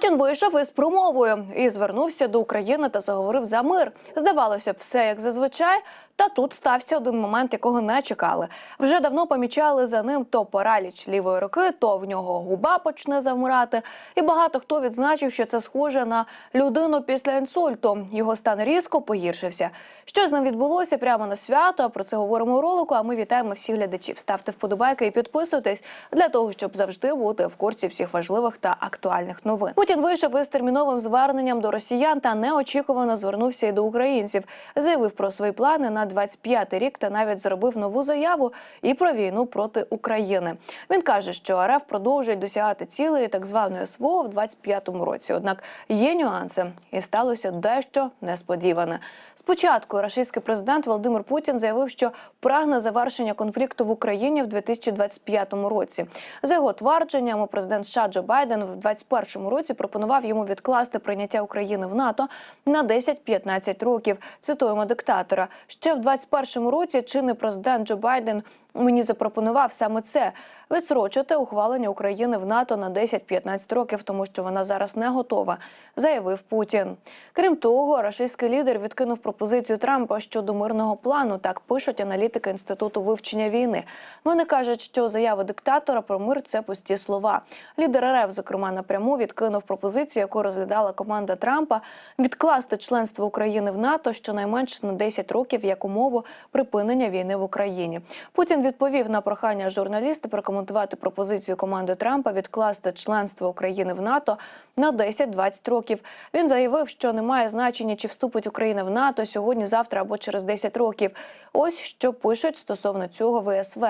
Путін вийшов із промовою і звернувся до України та заговорив за мир. Здавалося б, все як зазвичай. Та тут стався один момент, якого не чекали. Вже давно помічали за ним то параліч лівої руки, то в нього губа почне завмирати. І багато хто відзначив, що це схоже на людину після інсульту. Його стан різко погіршився. Що з ним відбулося прямо на свято? Про це говоримо у ролику. А ми вітаємо всіх глядачів. Ставте вподобайки і підписуйтесь для того, щоб завжди бути в курсі всіх важливих та актуальних новин. Путін вийшов із терміновим зверненням до росіян та неочікувано звернувся і до українців. Заявив про свої плани на 25-й рік та навіть зробив нову заяву і про війну проти України. Він каже, що РФ продовжує досягати цілої так званої СВО в 25-му році. Однак є нюанси, і сталося дещо несподіване. Спочатку російський президент Володимир Путін заявив, що прагне завершення конфлікту в Україні в 2025 році. За його твердженнями, президент США Джо Байден в 2021 році пропонував йому відкласти прийняття України в НАТО на 10-15 років. Цитуємо диктатора. Ще в 2021 році чинний президент Джо Байден мені запропонував саме це відсрочити ухвалення України в НАТО на 10-15 років, тому що вона зараз не готова, заявив Путін. Крім того, рашистський лідер відкинув пропозицію Трампа щодо мирного плану. Так пишуть аналітики інституту вивчення війни. Вони кажуть, що заява диктатора про мир це пусті слова. Лідер РФ, зокрема, напряму відкинув пропозицію, яку розглядала команда Трампа, відкласти членство України в НАТО щонайменше на 10 років як умову припинення війни в Україні. Путін відповів на прохання журналіста прокоментувати пропозицію команди Трампа відкласти членство України в НАТО на 10-20 років. Він заявив, що немає значення, чи вступить Україна в НАТО сьогодні, завтра або через 10 років. Ось що пишуть стосовно цього ВСВ.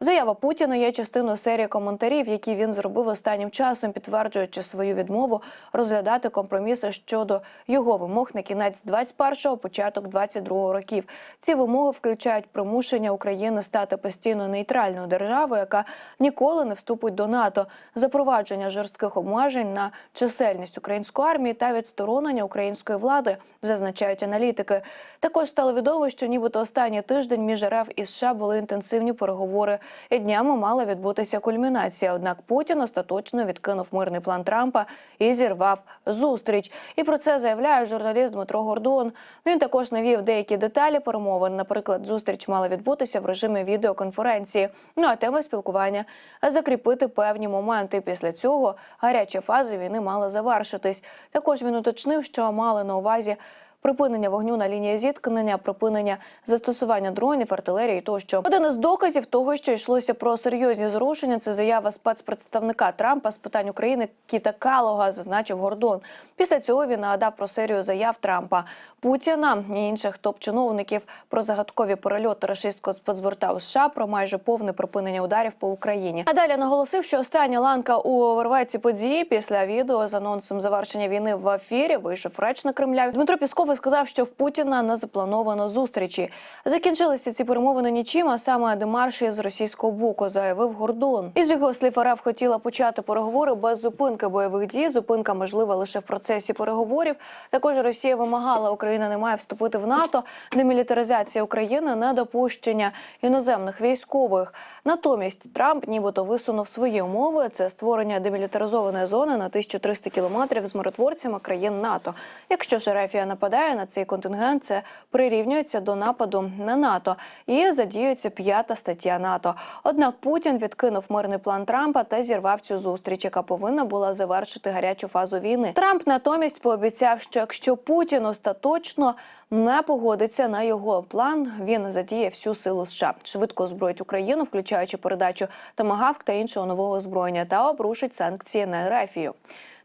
Заява Путіна є частиною серії коментарів, які він зробив останнім часом, підтверджуючи свою відмову розглядати компроміси щодо його вимог на кінець 21-го, початок 22-го років. Ці вимоги включають примушення України стати постійно нейтральною державою, яка ніколи не вступить до НАТО, запровадження жорстких обмежень на чисельність української армії та відсторонення української влади, зазначають аналітики. Також стало відомо, що нібито останній тиждень між РФ і США були інтенсивні переговори і днями мала відбутися кульмінація. Однак Путін остаточно відкинув мирний план Трампа і зірвав зустріч. І про це заявляє журналіст Дмитро Гордон. Він також навів деякі деталі перемовин. Наприклад, зустріч мала відбутися в режимі відеоконференції. Ну а тема спілкування закріпити певні моменти. Після цього гаряча фаза війни мала завершитись. Також він уточнив, що мали на увазі. Припинення вогню на лінії зіткнення, припинення застосування дронів, артилерії тощо. Один із доказів того, що йшлося про серйозні зрушення, це заява спецпредставника Трампа з питань України Кіта Калога, зазначив Гордон. Після цього він нагадав про серію заяв Трампа Путіна і інших топ-чиновників про загадкові перельоти рашистського спецборта у США, про майже повне припинення ударів по Україні. А далі наголосив, що остання ланка у вервеці події після відео з анонсом завершення війни в ефірі вийшов речник Кремля. Дмитро Пісков сказав, що в Путіна не заплановано зустрічі. Закінчилися ці перемовини нічим, а саме демарші з російського боку, заявив Гордон. Із його слів РФ хотіла почати переговори без зупинки бойових дій. Зупинка можлива лише в процесі переговорів. Також Росія вимагала, Україна не має вступити в НАТО. Демілітаризація України недопущення іноземних військових. Натомість Трамп, нібито висунув свої умови. Це створення демілітаризованої зони на 1300 кілометрів з миротворцями країн НАТО. Якщо ж Рефія нападає на цей контингент, це прирівнюється до нападу на НАТО і задіюється п'ята стаття НАТО. Однак Путін відкинув мирний план Трампа та зірвав цю зустріч, яка повинна була завершити гарячу фазу війни. Трамп натомість пообіцяв, що якщо Путін остаточно не погодиться на його план, він задіє всю силу США, швидко озброїть Україну, включаючи передачу Томагавк та іншого нового озброєння, та обрушить санкції на Ерефію.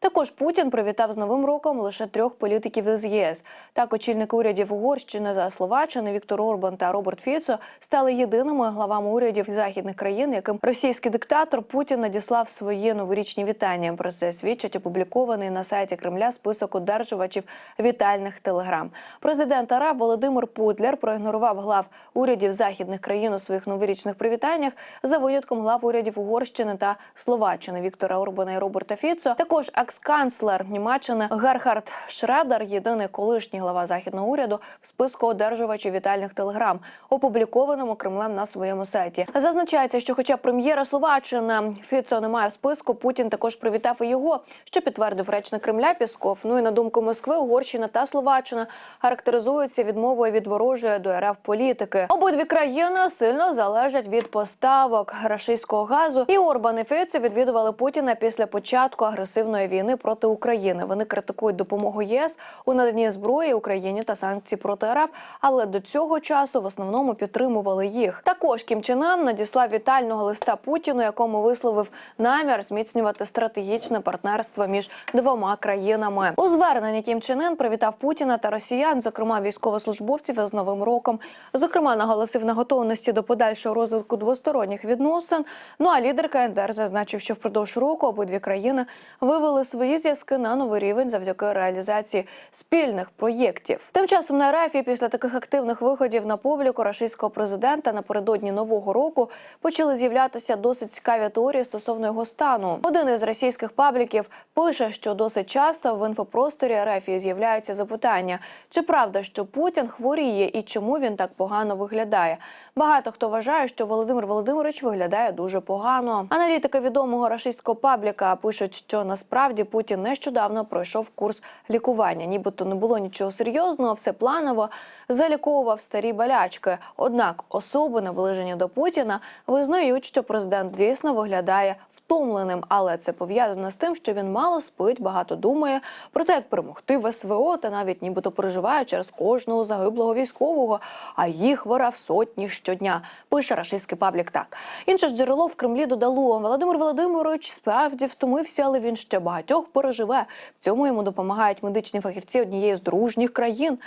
Також Путін привітав з новим роком лише трьох політиків із ЄС. Так, очільники урядів Угорщини та Словаччини Віктор Орбан та Роберт Фіцо стали єдиними главами урядів західних країн, яким російський диктатор Путін надіслав свої новорічні вітання. Про це свідчить опублікований на сайті Кремля список одержувачів вітальних телеграм. Президент РФ Володимир Путлер проігнорував глав урядів західних країн у своїх новорічних привітаннях за винятком глав урядів Угорщини та Словаччини Віктора Орбана і Роберта Фіцо. Також екс-канцлер Німеччини Герхард Шредер, єдиний колишній глава західного уряду в списку одержувачів вітальних телеграм, опублікованому Кремлем на своєму сайті. Зазначається, що, хоча прем'єра Словаччини Фіцо немає в списку, Путін також привітав і його, що підтвердив речник Кремля Пісков. Ну і на думку Москви, Угорщина та Словаччина характеризуються відмовою від ворожої до РФ політики. Обидві країни сильно залежать від поставок рашистського газу. І Орбан і Фіцо відвідували Путіна після початку агресивної війни проти України. Вони критикують допомогу ЄС у наданні зброї Україні та санкції проти РФ, але до цього часу в основному підтримували їх. Також Кім Чен Ын надіслав вітального листа Путіну, якому висловив намір зміцнювати стратегічне партнерство між двома країнами. У зверненні Кім Чен Ын привітав Путіна та росіян, зокрема військовослужбовців із новим роком. Зокрема, наголосив на готовності до подальшого розвитку двосторонніх відносин. Ну а лідер КНДР зазначив, що впродовж року обидві країни вивели свої зв'язки на новий рівень завдяки реалізації спільних проєктів. Тим часом на РФ після таких активних виходів на публіку рашистського президента напередодні нового року почали з'являтися досить цікаві теорії стосовно його стану. Один із російських пабліків пише, що досить часто в інфопросторі РФ з'являються запитання, чи правда, що Путін хворіє і чому він так погано виглядає. Багато хто вважає, що Володимир Володимирович виглядає дуже погано. Аналітики відомого рашистського пабліка пишуть, що насправді Путін нещодавно пройшов курс лікування, нібито не було нічого серйозного, все планово заліковував старі болячки. Однак особи, наближені до Путіна, визнають, що президент дійсно виглядає втомленим, але це пов'язано з тим, що він мало спить, багато думає про те, як перемогти в СВО, та навіть нібито переживає через кожного загиблого військового, а їх ворав сотні щодня. Пише рашистський паблік. Так інше ж джерело в Кремлі додало Володимир Володимирович справді втомився, але він ще багатьох переживе. В цьому йому допомагають медичні фахівці однієї з дружніх країн.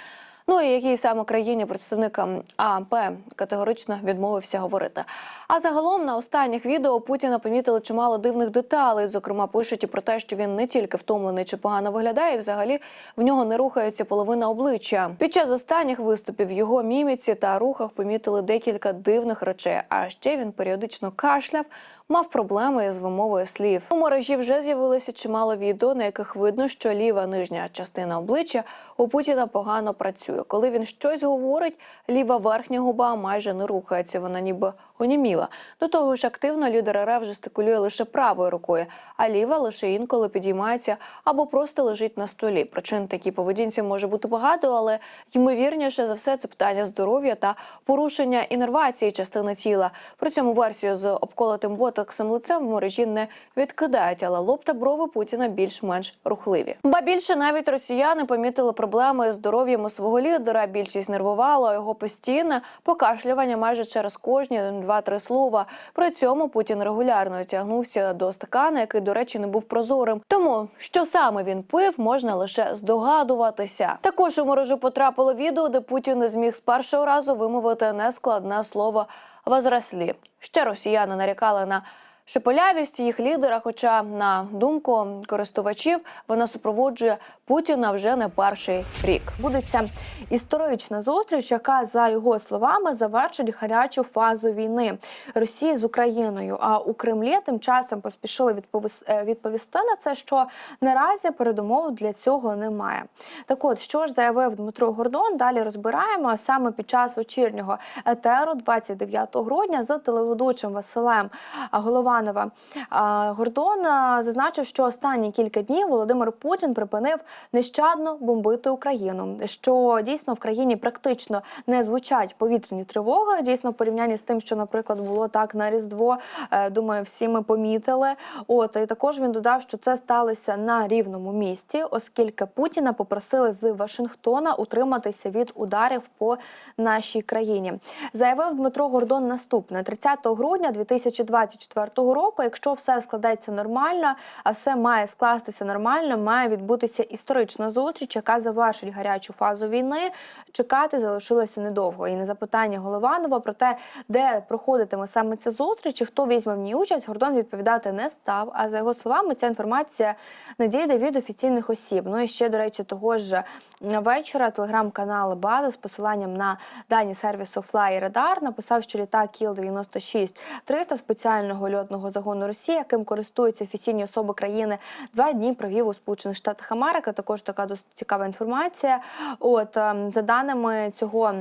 Ну і якій саме країні представник АМП категорично відмовився говорити. А загалом на останніх відео Путіна помітили чимало дивних деталей. Зокрема, пишуть і про те, що він не тільки втомлений чи погано виглядає, і взагалі в нього не рухається половина обличчя. Під час останніх виступів його міміці та рухах помітили декілька дивних речей. А ще він періодично кашляв. Мав проблеми з вимовою слів. У мережі вже з'явилося чимало відео, на яких видно, що ліва нижня частина обличчя у Путіна погано працює. Коли він щось говорить, ліва верхня губа майже не рухається. Вона ніби оніміла. До того ж, активно лідер РФ жестикулює лише правою рукою, а ліва лише інколи підіймається або просто лежить на столі. Причин такій поведінці може бути багато, але ймовірніше за все це питання здоров'я та порушення інервації частини тіла. При цьому версію з обколотим ботоксом лицем в мережі не відкидають, але лоб та брови Путіна більш-менш рухливі. Ба більше навіть росіяни помітили проблеми з здоров'ям свого лідера. Більшість нервувала його постійне покашлювання майже через кожні два-три слова. При цьому Путін регулярно тягнувся до стакана, який, до речі, не був прозорим. Тому що саме він пив, можна лише здогадуватися. Також у мережу потрапило відео, де Путін не зміг з першого разу вимовити нескладне слово «возрослі». Ще росіяни нарікали на шепелявість їх лідера. Хоча, на думку користувачів, вона супроводжує Путіна вже не перший рік. Будеться історична зустріч, яка за його словами завершить гарячу фазу війни Росії з Україною. А у Кремлі тим часом поспішили е, відповісти на це, що наразі передумов для цього немає. Так от, що ж заявив Дмитро Гордон, далі розбираємо саме під час вечірнього етеру 29 грудня з телеведучим Василем Головановим. А, Гордон зазначив, що останні кілька днів Володимир Путін припинив нещадно бомбити Україну. Що дійсно в країні практично не звучать повітряні тривоги. Дійсно, в порівнянні з тим, що, наприклад, було так на Різдво. е, Думаю, всі ми помітили. От і також він додав, що це сталося на рівному місці, оскільки Путіна попросили з Вашингтона утриматися від ударів по нашій країні. Заявив Дмитро Гордон наступне 30 грудня 2024 року. Якщо все складеться нормально, а все має скластися нормально, має відбутися історична зустріч, яка завершить гарячу фазу війни. Чекати залишилося недовго. І на запитання Голованова про те, де проходитиме саме ця зустріч і хто візьме в ній участь, Гордон відповідати не став. А за його словами, ця інформація надійде від офіційних осіб. Ну і ще, до речі, того ж вечора телеграм-канал База з посиланням на дані сервісу Radar написав, що літак Кіл 96 300 спеціального льотного загону Росії, яким користуються офіційні особи країни, два дні провів у Сполучених Штатах Америки. Також така цікава інформація. От ем, за даними цього.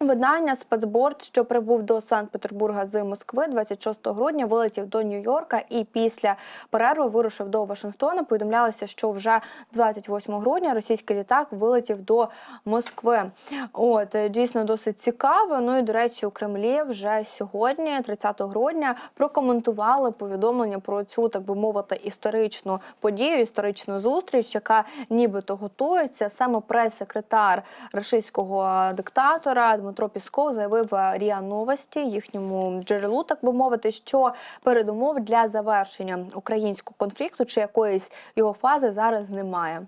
Видання спецборд, що прибув до Санкт-Петербурга з Москви 26 грудня, вилетів до Нью-Йорка і після перерви вирушив до Вашингтона. Повідомлялося, що вже 28 грудня російський літак вилетів до Москви. От дійсно досить цікаво. Ну і до речі, у Кремлі вже сьогодні, 30 грудня, прокоментували повідомлення про цю, так би мовити, історичну подію, історичну зустріч, яка нібито готується. Саме прес-секретар рашистського диктатора Дмитро Пісков заявив е, РІА Новості їхньому джерелу, так би мовити, що передумов для завершення українського конфлікту чи якоїсь його фази зараз немає.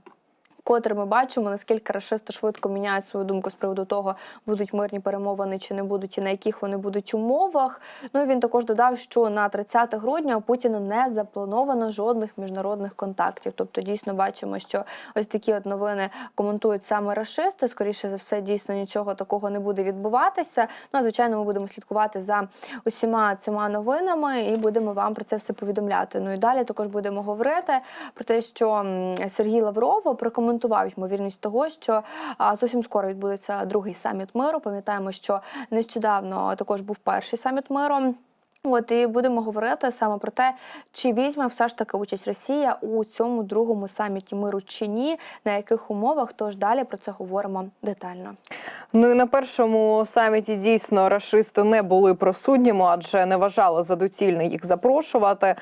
Котре ми бачимо, наскільки рашисти швидко міняють свою думку з приводу того, будуть мирні перемовини чи не будуть, і на яких вони будуть умовах. Ну і він також додав, що на 30 грудня у Путіна не заплановано жодних міжнародних контактів. Тобто, дійсно бачимо, що ось такі от новини коментують саме рашисти. Скоріше за все, дійсно нічого такого не буде відбуватися. Ну а звичайно, ми будемо слідкувати за усіма цими новинами і будемо вам про це все повідомляти. Ну і далі також будемо говорити про те, що Сергій Лавров прокоментував ймовірність того, що зовсім скоро відбудеться другий саміт миру. Пам'ятаємо, що нещодавно також був перший саміт миру. От і будемо говорити саме про те, чи візьме все ж таки участь Росія у цьому другому саміті миру чи ні, на яких умовах. Тож далі про це говоримо детально. Ну і на першому саміті дійсно рашисти не були присутніми, адже не вважали за доцільне їх запрошувати.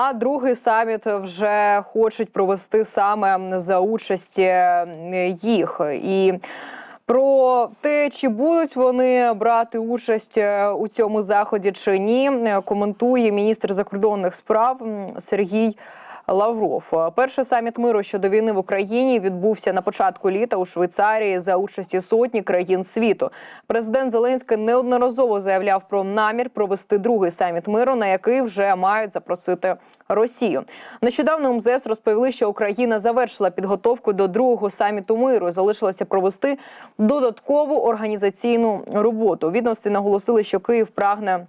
А другий саміт вже хочуть провести саме за участі е, їх і. Про те, чи будуть вони брати участь е, у цьому заході чи ні, е, коментує міністр закордонних справ Сергій Лавров. Е, Перший саміт миру щодо війни в Україні відбувся на початку літа у Швейцарії за участі сотні країн світу. Президент Зеленський неодноразово заявляв про намір провести другий саміт миру, на який вже мають запросити Росію. Нещодавно МЗС розповіли, що Україна завершила підготовку до другого саміту миру. Залишилося провести додаткову організаційну роботу. У наголосили, що Київ прагне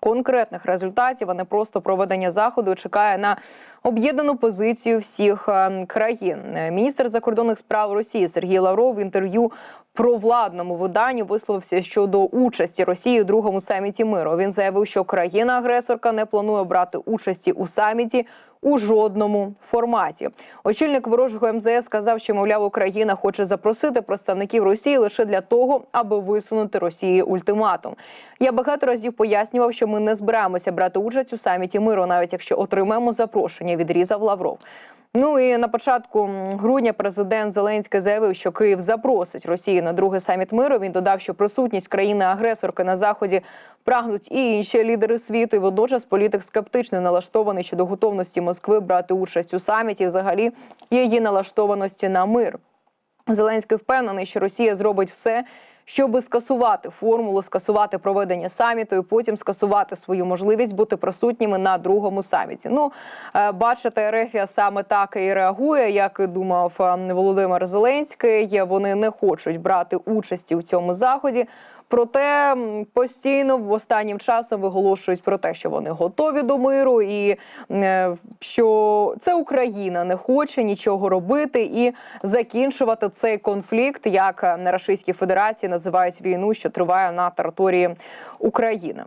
конкретних результатів, а не просто проведення заходу. Чекає на об'єднану позицію всіх е, країн. Е, Міністр закордонних справ Росії Сергій Лавров в інтерв'ю про владному виданню висловився щодо участі Росії у другому саміті миру. Він заявив, що країна-агресорка не планує брати участі у саміті. У жодному форматі очільник ворожого МЗС сказав, що мовляв Україна хоче запросити представників Росії лише для того, аби висунути Росії ультиматум. Я багато разів пояснював, що ми не збираємося брати участь у саміті миру, навіть якщо отримаємо запрошення. Відрізав Лавров. Ну і на початку грудня президент Зеленський заявив, що Київ запросить Росію на другий саміт миру. Він додав, що присутність країни-агресорки на заході прагнуть і інші лідери світу. І водночас політик скептично налаштований щодо готовності Москви брати участь у саміті, взагалі її налаштованості на мир. Зеленський впевнений, що Росія зробить все, щоб скасувати формулу, скасувати проведення саміту і потім скасувати свою можливість бути присутніми на другому саміті. Ну е, бачите, Рефія саме так і реагує, як і думав е, Володимир Зеленський. Вони не хочуть брати участі у цьому заході. Проте постійно в останнім часом виголошують про те, що вони готові до миру, і е, що це Україна не хоче нічого робити і закінчувати цей конфлікт, як на Російській Федерації називають війну, що триває на території України.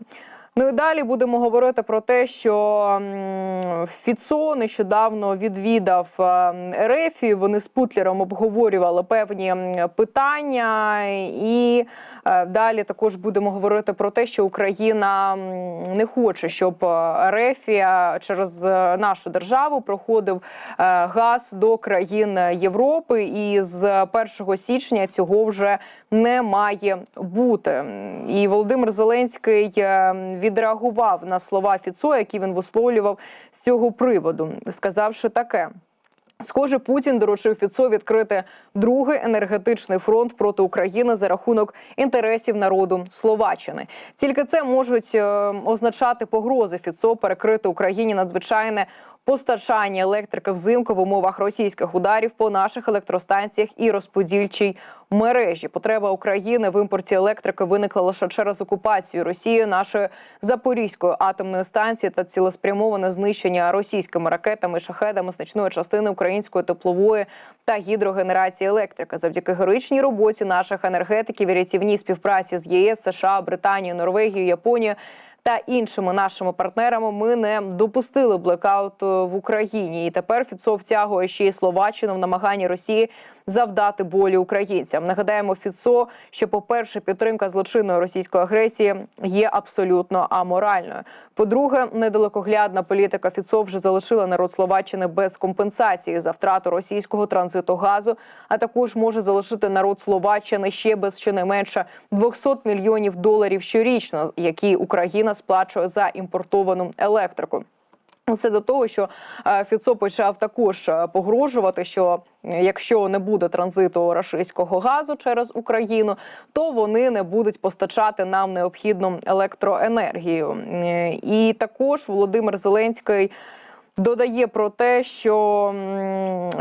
Ну і далі будемо говорити про те, що Фіцо нещодавно відвідав е, Ерефію. Вони з Путлером обговорювали певні питання, і е, далі також будемо говорити про те, що Україна не хоче, щоб е, Ерефія через нашу державу проходив газ до країн Європи, і з 1 січня цього вже не має бути. І Володимир Зеленський відреагував на слова Фіцо, які він висловлював з цього приводу, сказавши таке. Схоже, Путін доручив Фіцо відкрити другий енергетичний фронт проти України за рахунок інтересів народу Словаччини. Тільки це можуть е, означати погрози Фіцо перекрити Україні надзвичайне постачання електрики взимку в умовах російських ударів по наших електростанціях і розподільчій мережі. Потреба України в імпорті електрики виникла лише через окупацію Росією нашої Запорізької атомної станції та цілеспрямоване знищення російськими ракетами, шахедами значної частини української теплової та гідрогенерації електрики. Завдяки героїчній роботі наших енергетиків і рятівній співпраці з ЄС, США, Британією, Норвегією, Японією та іншими нашими партнерами ми не допустили блекауту в Україні. І тепер Фіцо втягує ще й Словаччину в намаганні Росії завдати болі українцям. Нагадаємо, Фіцо, що, по-перше, підтримка злочинної російської агресії є абсолютно аморальною. По-друге, недалекоглядна політика Фіцо вже залишила народ Словаччини без компенсації за втрату російського транзиту газу, а також може залишити народ Словаччини ще без щонайменше 200 мільйонів доларів щорічно, які Україна сплачує за імпортовану електрику. Це до того, що е, Фіцо почав також е, погрожувати, що якщо не буде транзиту рашистського газу через Україну, то вони не будуть постачати нам необхідну електроенергію. І також Володимир Зеленський. Додає про те, що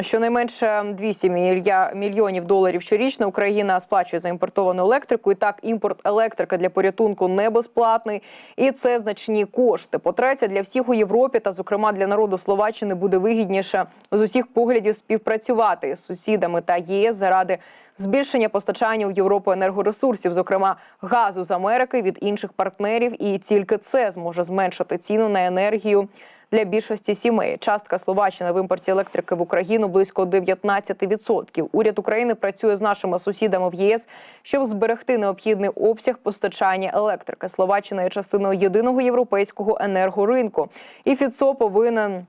щонайменше 200 мілья- мільйонів доларів щорічно Україна сплачує за імпортовану електрику. І так, імпорт електрики для порятунку не безплатний, і це значні кошти. По-третє, для всіх у Європі та, зокрема, для народу Словаччини буде вигідніше з усіх поглядів співпрацювати з сусідами та ЄС заради збільшення постачання у Європу енергоресурсів, зокрема газу з Америки від інших партнерів, і тільки це зможе зменшити ціну на енергію для більшості сімей. Частка Словаччини в імпорті електрики в Україну близько 19%. Уряд України працює з нашими сусідами в ЄС, щоб зберегти необхідний обсяг постачання електрики. Словаччина є частиною єдиного європейського енергоринку, і ФІЦО повинен.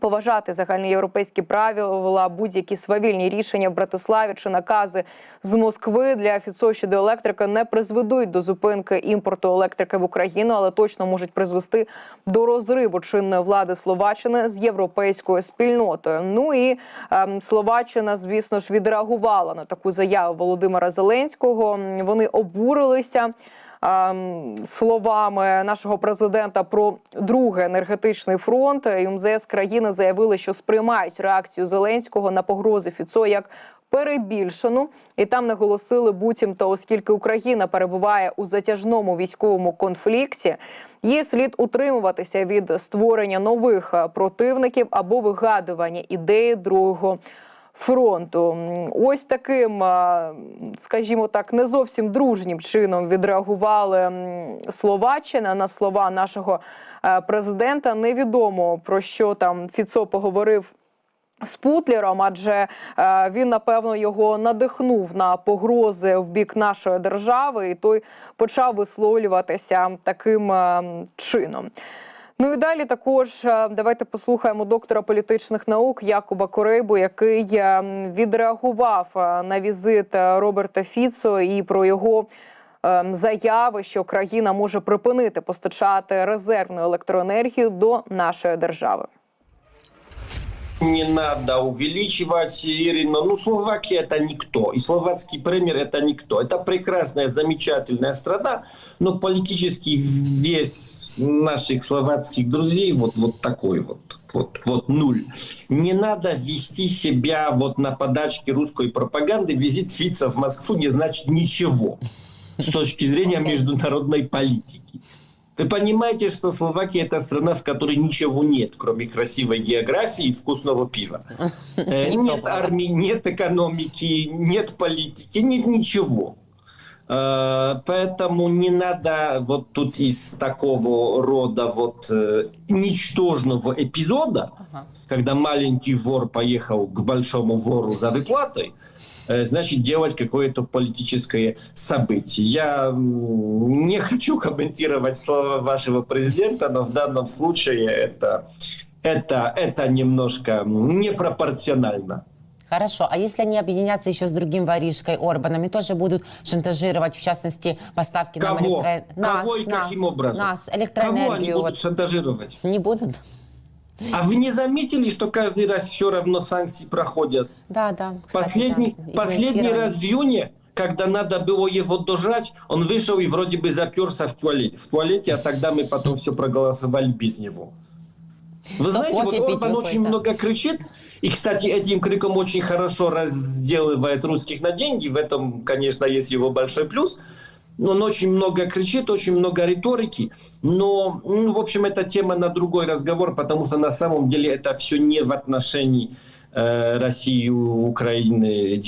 Поважати загальноєвропейські правила, будь-які свавільні рішення в Братиславі чи накази з Москви для ФІЦО щодо електрики не призведуть до зупинки імпорту електрики в Україну, але точно можуть призвести до розриву чинної влади Словаччини з європейською спільнотою. Ну і ем, Словаччина, звісно ж, відреагувала на таку заяву Володимира Зеленського. Вони обурилися словами нашого президента про другий енергетичний фронт. І МЗС країни заявили, що сприймають реакцію Зеленського на погрози Фіцо як перебільшену, і там наголосили буцімто, оскільки Україна перебуває у затяжному військовому конфлікті. Їй слід утримуватися від створення нових е, противників або вигадування ідеї другого фронту. Ось таким, скажімо так, не зовсім дружнім чином відреагували Словаччина на слова нашого е, президента. Невідомо про що там Фіцо поговорив. З Путлером, адже е, він напевно його надихнув на погрози в бік нашої держави, і той почав висловлюватися таким е, чином. Ну і далі також е, давайте послухаємо доктора політичних наук Якуба Корейбу, який е, відреагував е, на візит Роберта Фіцо і про його заяви, що країна може припинити постачати резервну електроенергію до нашої держави. Не надо увеличивать, Ирина. Ну, Словакия это никто. И словацкий премьер это никто. Это прекрасная, замечательная страна, но политический вес наших словацких друзей вот, вот такой вот. Вот, вот нуль. Не надо вести себя вот на подачке русской пропаганды. Визит Фица в Москву не значит ничего с точки зрения международной политики. Вы понимаете, что Словакия это страна, в которой ничего нет, кроме красивой географии и вкусного пива. Э, Нет армии, нет экономики, нет политики, нет ничего. Э, Поэтому не надо вот тут из такого рода вот э, ничтожного эпизода, когда маленький вор поехал к большому вору за выплатой, значит, делать какое-то политическое событие. Я не хочу комментировать слова вашего президента, но в данном случае это, это, это немножко непропорционально. Хорошо, а если они объединятся еще с другим воришкой Орбаном и тоже будут шантажировать, в частности, поставки нам Кого? электро... Кого и каким образом? Нас, Кого они электроэнергию. будут шантажировать? Не будут? А вы не заметили, что каждый раз все равно санкции проходят? Да, да. кстати, Последний, да, последний раз в июне, когда надо было его дожать, он вышел и вроде бы заперся в туалете. В туалете, а тогда мы потом все проголосовали без него. Вы знаете, вот Орбан очень много кричит, и, кстати, этим криком очень хорошо разделывает русских на деньги, в этом, конечно, есть его большой плюс. Но Он очень много кричит, очень много риторики, но, ну, в общем, это тема на другой разговор, потому что на самом деле это все не в отношении э, России и Украины.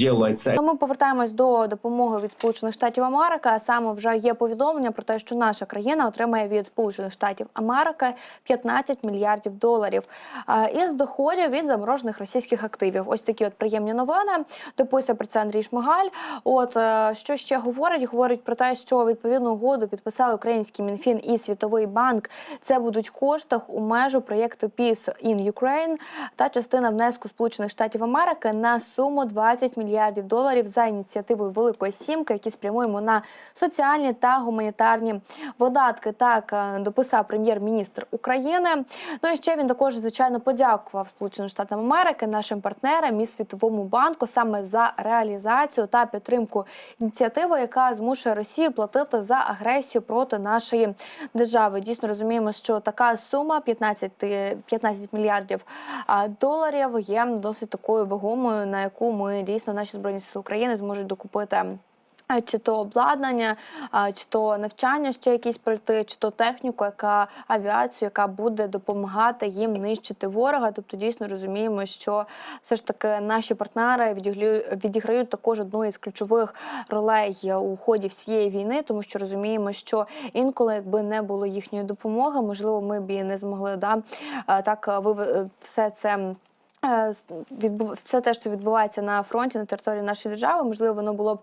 Ну, Ми повертаємось до допомоги від Сполучених Штатів Америки. А саме вже є повідомлення про те, що наша країна отримає від Сполучених Штатів Америки 15 мільярдів доларів е, із доходів від заморожених російських активів. Ось такі от приємні новини. Дописує про це Андрій Шмигаль. От е, що ще говорить? Говорить про те, що відповідну угоду підписали український мінфін і Світовий банк. Це будуть кошти у межу проєкту Peace in Ukraine та частина внеску Сполучених Штатів Америки на суму 20 мільярдів доларів за ініціативою Великої Сімки, які спрямуємо на соціальні та гуманітарні видатки. Так е, дописав прем'єр-міністр України. Ну і ще він також звичайно подякував Сполученим Штатам Америки, нашим партнерам і Світовому банку саме за реалізацію та підтримку ініціативи, яка змушує Росію платити за агресію проти нашої держави. Дійсно розуміємо, що така сума 15, ти- 15 мільярдів доларів є досить такою вагомою, на яку ми дійсно наші збройні сили України зможуть докупити. Чи то обладнання, чи то навчання ще якісь пройти, чи то техніку, яка авіацію, яка буде допомагати їм нищити ворога. Тобто дійсно розуміємо, що все ж таки наші партнери відіграють також одну із ключових ролей у ході всієї війни, тому що розуміємо, що інколи, якби не було їхньої допомоги, можливо, ми б і не змогли да, е, так е, все це. Е, все те, що відбувається на фронті на території нашої держави, можливо, воно було б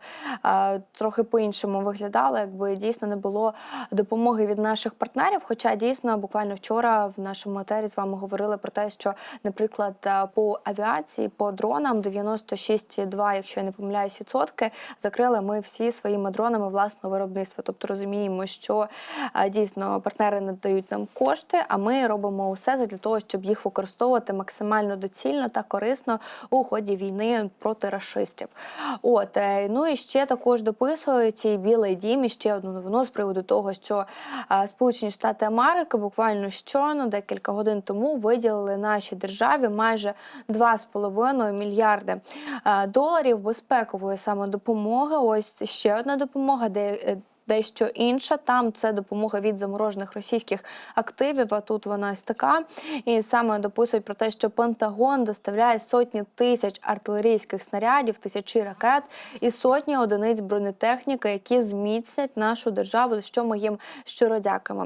е, трохи по-іншому виглядало, якби дійсно не було допомоги від наших партнерів. Хоча дійсно буквально вчора в нашому етері з вами говорили про те, що, наприклад, е, по авіації, по дронам 96,2, якщо я не помиляюсь, відсотки закрили ми всі своїми дронами власного виробництва. Тобто розуміємо, що дійсно партнери надають нам кошти, а ми робимо усе для того, щоб їх використовувати максимально доцільно та корисно у ході війни проти рашистів. От е, ну і ще також дописують і білий дім і ще одну новину з приводу того, що е, Сполучені Штати Америки буквально щойно декілька годин тому виділили нашій державі майже 2,5 мільярди е, доларів безпекової саме допомоги. Ось ще одна допомога, де дещо інша. Там це допомога від заморожених російських активів. А тут вона ось така. І саме дописують про те, що Пентагон доставляє сотні тисяч артилерійських снарядів, тисячі ракет і сотні одиниць бронетехніки, які зміцнять нашу державу. За що ми їм щиро дякуємо.